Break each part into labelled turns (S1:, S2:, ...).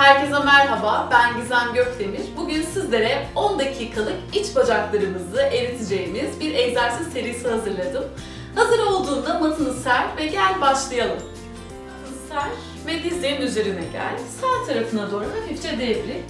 S1: Herkese merhaba, ben Gizem Gökdemir. Bugün sizlere 10 dakikalık iç bacaklarımızı eriteceğimiz bir egzersiz serisi hazırladım. Hazır olduğunda matını ser ve gel başlayalım. Matını ser ve dizlerin üzerine gel. Sağ tarafına doğru hafifçe devri.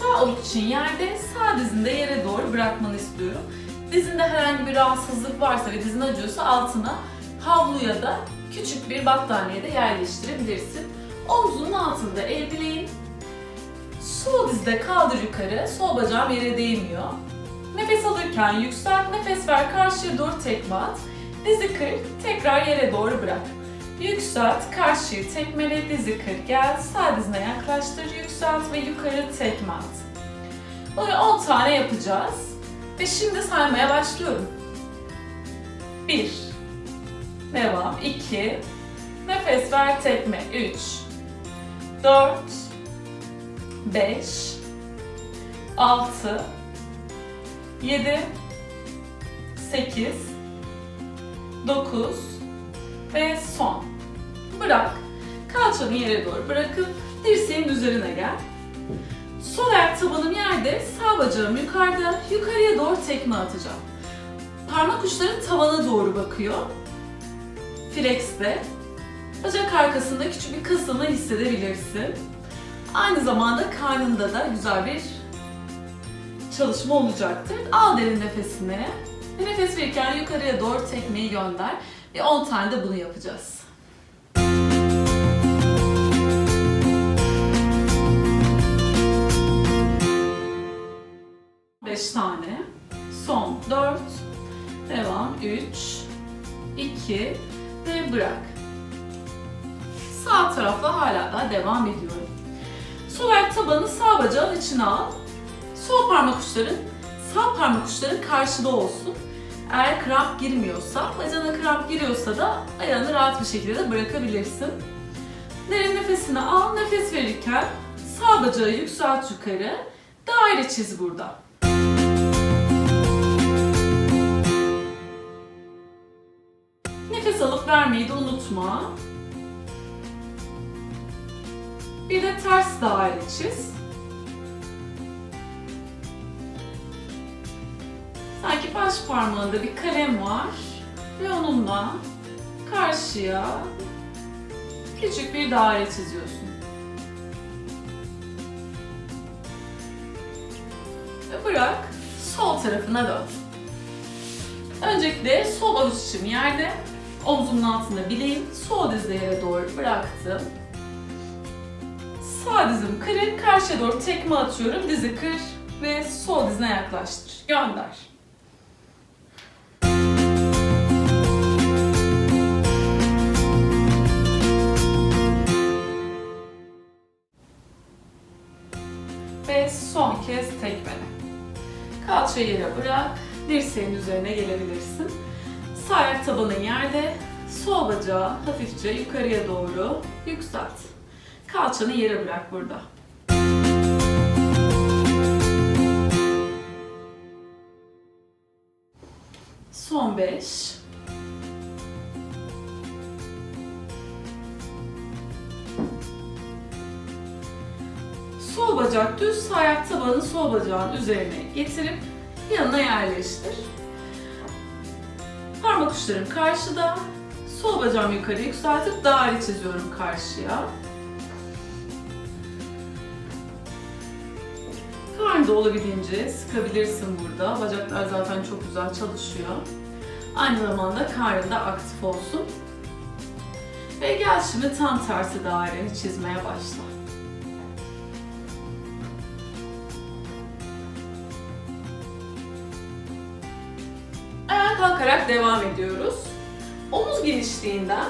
S1: Sağ avuç için yerde, sağ dizinde yere doğru bırakmanı istiyorum. Dizinde herhangi bir rahatsızlık varsa ve dizin acıyorsa altına havlu ya da küçük bir battaniye de yerleştirebilirsin. Omzunun altında el bileğin, sol dizde kaldır yukarı, sol bacağım yere değmiyor. Nefes alırken yükselt, nefes ver karşıya doğru tekme at. Dizi kır, tekrar yere doğru bırak. Yükselt, karşıyı tekmele, dizi kır, gel, sağ dizine yaklaştır, yükselt ve yukarı tekme at. Böyle 10 tane yapacağız. Ve şimdi saymaya başlıyorum. 1 Devam. 2 Nefes ver, tekme. 3 4 5 6 7 8 9 ve son. Bırak. Kalçanı yere doğru bırakıp dirseğin üzerine gel. Sol ayak tabanım yerde, sağ bacağım yukarıda, yukarıya doğru tekme atacağım. Parmak uçları tavana doğru bakıyor. Flex'te. Bacak arkasında küçük bir kasılma hissedebilirsin. Aynı zamanda karnında da güzel bir çalışma olacaktır. Al derin nefesini. Ve nefes verirken yukarıya doğru tekmeyi gönder. Ve 10 tane de bunu yapacağız. Beş tane. Son 4. Devam. 3. 2. Ve bırak. Sağ tarafla hala da devam ediyorum. Sol ayak tabanı sağ bacağın içine al. Sol parmak uçların, sağ parmak uçların karşıda olsun. Eğer kramp girmiyorsa, bacağına kramp giriyorsa da ayağını rahat bir şekilde de bırakabilirsin. Derin nefesini al, nefes verirken sağ bacağı yükselt yukarı, daire çiz burada. Nefes alıp vermeyi de unutma. Bir de ters daire çiz. Sanki baş parmağında bir kalem var ve onunla karşıya küçük bir daire çiziyorsun. Ve bırak sol tarafına dön. Öncelikle sol avuç içim yerde, omzumun altında bileğim, sol dizle yere doğru bıraktım. Sağ dizim kırık, karşıya doğru tekme atıyorum, dizi kır ve sol dizine yaklaştır. Gönder. Ve son kez tekmele. Kalçayı yere bırak, dirseğin üzerine gelebilirsin. Sağ ayak tabanın yerde, sol bacağı hafifçe yukarıya doğru yükselt. Kalçanı yere bırak burada. Son 5. Sol bacak düz, ayak tabanını sol bacağın üzerine getirip yanına yerleştir. Parmak uçlarım karşıda. Sol bacağımı yukarı yükseltip daire çiziyorum karşıya. Da olabildiğince sıkabilirsin burada. Bacaklar zaten çok güzel çalışıyor. Aynı zamanda karnın da aktif olsun. Ve gel şimdi tam tersi daireni çizmeye başla. Ayağa kalkarak devam ediyoruz. Omuz genişliğinden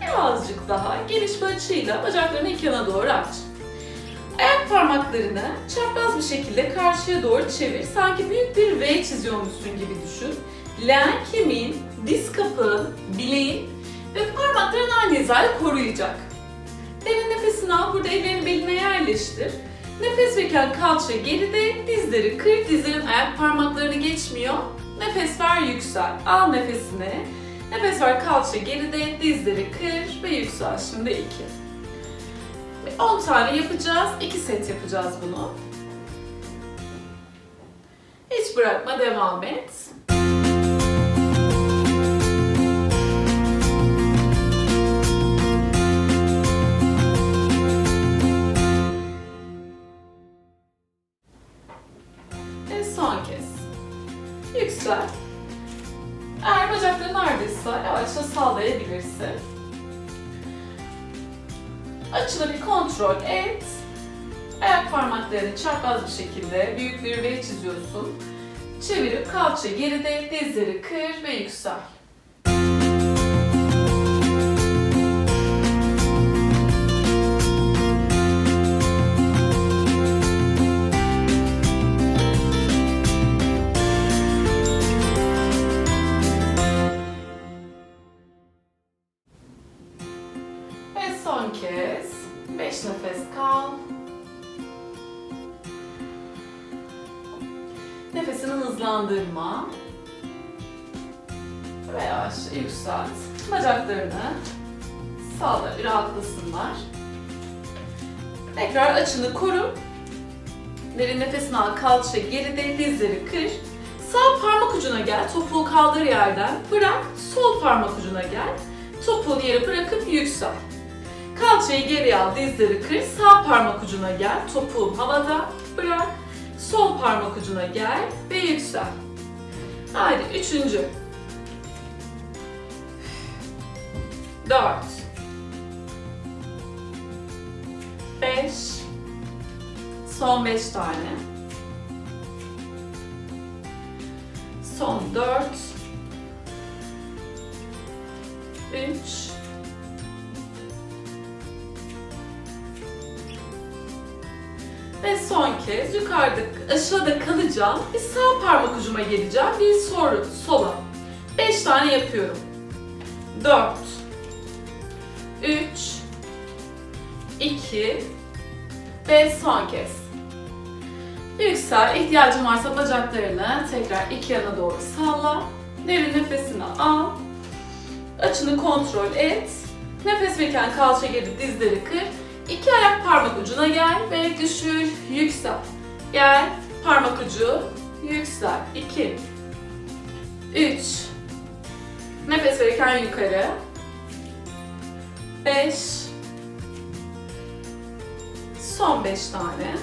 S1: birazcık daha geniş bir açıyla bacaklarını iki yana doğru aç. Ayak parmaklarını çapraz bir şekilde karşıya doğru çevir. Sanki büyük bir V çiziyormuşsun gibi düşün. Leğen kemiğin, diz kapağın, bileğin ve parmakların aynı hizayı koruyacak. Derin nefesini al. Burada ellerini beline yerleştir. Nefes verirken kalça geride, dizleri kır, dizlerin ayak parmaklarını geçmiyor. Nefes ver, yüksel. Al nefesini. Nefes ver, kalça geride, dizleri kır ve yüksel. Şimdi iki. 10 tane yapacağız. 2 set yapacağız bunu. Hiç bırakma, devam et. Ve son kez. Yüksel. Eğer bacakların ağrıdıysa yavaşça sallayabilirsin. Açını bir kontrol et. Ayak parmaklarını çapraz bir şekilde büyük bir V çiziyorsun. Çevirip kalça geride, dizleri kır ve yüksel. Bacaklarını sağla bir rahatlasınlar. Tekrar açını koru. Derin nefesini al, kalça geride, dizleri kır. Sağ parmak ucuna gel, topuğu kaldır yerden. Bırak, sol parmak ucuna gel. Topuğunu yere bırakıp yüksel. Kalçayı geriye al, dizleri kır. Sağ parmak ucuna gel, topuğun havada. Bırak, sol parmak ucuna gel ve yüksel. Haydi üçüncü. Dört. Beş. Son beş tane. Son dört. Üç. Ve son kez yukarıda aşağıda kalacağım. Bir sağ parmak ucuma geleceğim. Bir sol, sola. 5 tane yapıyorum. 4 3 2 ve son kez. Yüksel. İhtiyacın varsa bacaklarını tekrar iki yana doğru salla. Derin nefesini al. Açını kontrol et. Nefes verirken kalça geri dizleri kır. İki ayak parmak ucuna gel ve düşür, yüksel. Gel, parmak ucu, yüksel. İki. Üç. Nefes verirken yukarı. Beş. Son beş tane.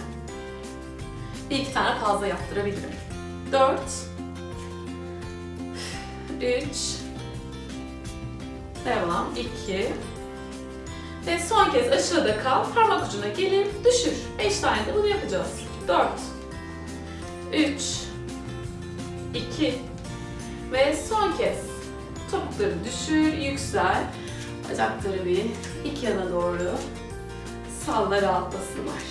S1: Bir iki tane fazla yaptırabilirim. Dört. Üç. Devam. İki. Ve son kez aşağıda kal, parmak ucuna gelip düşür. 5 tane de bunu yapacağız. 4 3 2 Ve son kez topukları düşür, yüksel. Bacakları bir iki yana doğru salla rahatlasınlar.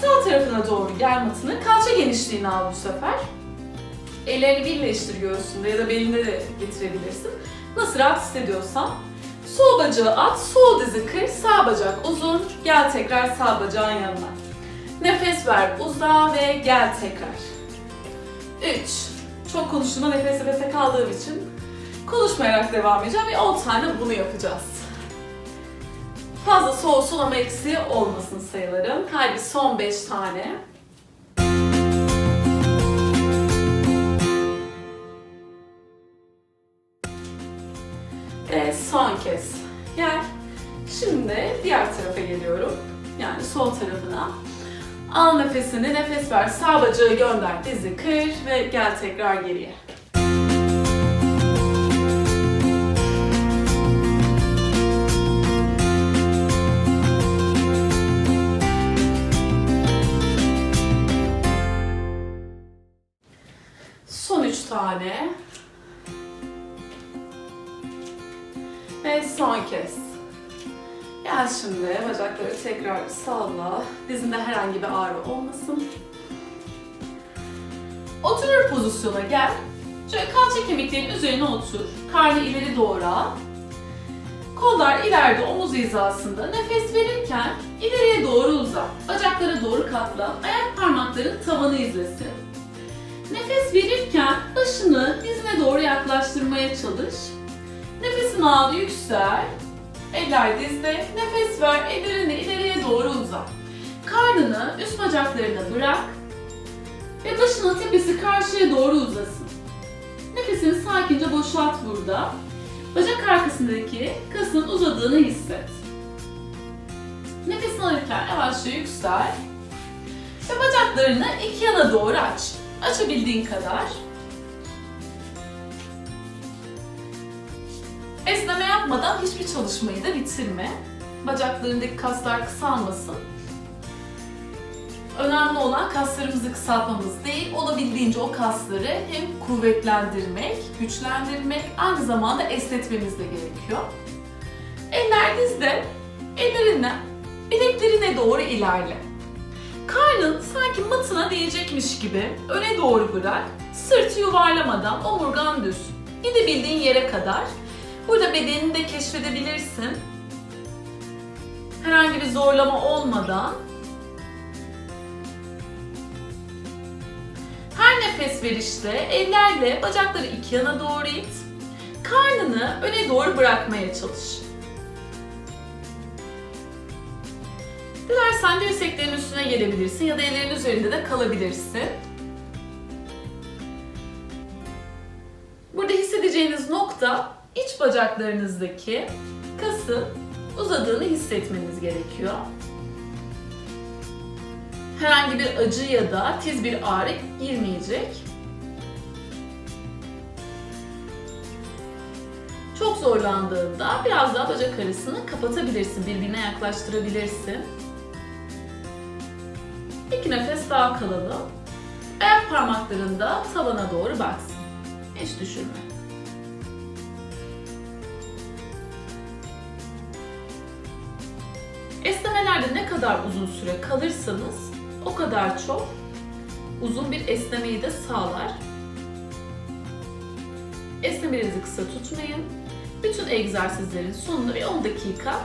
S1: Sağ tarafına doğru gel matını. Kalça genişliğini al bu sefer. Ellerini birleştir göğsünde ya da belinde de getirebilirsin. Nasıl rahat hissediyorsan Sol bacağı at, sol dizi kır, sağ bacak uzun. Gel tekrar sağ bacağın yanına. Nefes ver, uza ve gel tekrar. 3. Çok konuştuğumda nefes nefese kaldığım için konuşmayarak devam edeceğim ve 10 tane bunu yapacağız. Fazla sol ama eksiği olmasın sayılarım. Haydi son 5 tane. Ve son kez gel. Şimdi diğer tarafa geliyorum. Yani sol tarafına. Al nefesini, nefes ver. Sağ bacağı gönder, dizi kır ve gel tekrar geriye. Tane. Ve son kez. Gel şimdi bacakları tekrar salla. Dizinde herhangi bir ağrı olmasın. Oturur pozisyona gel. Şöyle kalça kemiklerinin üzerine otur. Karnı ileri doğru al. Kollar ileride omuz hizasında. Nefes verirken ileriye doğru uzat. Bacaklara doğru katla. Ayak parmakların tavanı izlesin. Nefes verirken başını dizine doğru yaklaştırmaya çalış. Nefesini al, yüksel. Eller dizde. Nefes ver. Ellerini ileriye doğru uzat. Karnını üst bacaklarına bırak. Ve başının tepesi karşıya doğru uzasın. Nefesini sakince boşalt burada. Bacak arkasındaki kasın uzadığını hisset. Nefes alırken yavaşça yüksel. Ve bacaklarını iki yana doğru aç. Açabildiğin kadar. Esneme yapmadan hiçbir çalışmayı da bitirme. Bacaklarındaki kaslar kısalmasın. Önemli olan kaslarımızı kısaltmamız değil, olabildiğince o kasları hem kuvvetlendirmek, güçlendirmek, aynı zamanda esnetmemiz de gerekiyor. Eller dizde, ellerinle bileklerine doğru ilerle. Karnın sanki matına değecekmiş gibi öne doğru bırak. Sırtı yuvarlamadan omurgan düz. Gidebildiğin yere kadar. Burada bedenini de keşfedebilirsin. Herhangi bir zorlama olmadan. Her nefes verişte ellerle bacakları iki yana doğru it. Karnını öne doğru bırakmaya çalış. Dilersen dirseklerin üstüne gelebilirsin ya da ellerin üzerinde de kalabilirsin. Burada hissedeceğiniz nokta iç bacaklarınızdaki kasın uzadığını hissetmeniz gerekiyor. Herhangi bir acı ya da tiz bir ağrı girmeyecek. Çok zorlandığında biraz daha bacak arasını kapatabilirsin, birbirine yaklaştırabilirsin. İki nefes daha kalalım. Ayak parmaklarında tavana doğru baksın. Hiç düşürme. Esnemelerde ne kadar uzun süre kalırsanız o kadar çok uzun bir esnemeyi de sağlar. Esnemelerinizi kısa tutmayın. Bütün egzersizlerin sonuna bir 10 dakika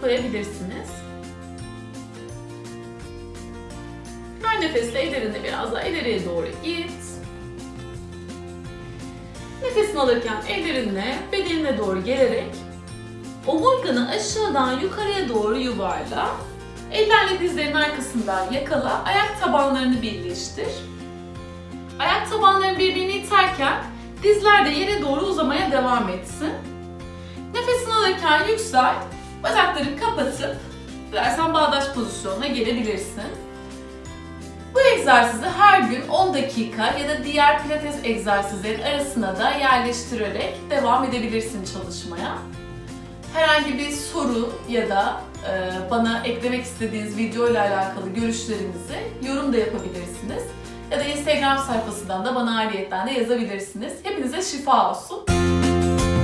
S1: koyabilirsiniz. Nefesle ellerini biraz daha ileriye doğru it. Nefesini alırken ellerinle bedenine doğru gelerek omurganı aşağıdan yukarıya doğru yuvarla. Ellerle dizlerin arkasından yakala, ayak tabanlarını birleştir. Ayak tabanlarını birbirini iterken dizler de yere doğru uzamaya devam etsin. Nefesini alırken yüksel, bacakları kapatıp dilersen bağdaş pozisyonuna gelebilirsin. Egzersizi her gün 10 dakika ya da diğer pilates egzersizlerin arasına da yerleştirerek devam edebilirsin çalışmaya. Herhangi bir soru ya da e, bana eklemek istediğiniz video ile alakalı görüşlerinizi yorum da yapabilirsiniz. Ya da Instagram sayfasından da bana ayrıyetten de yazabilirsiniz. Hepinize şifa olsun.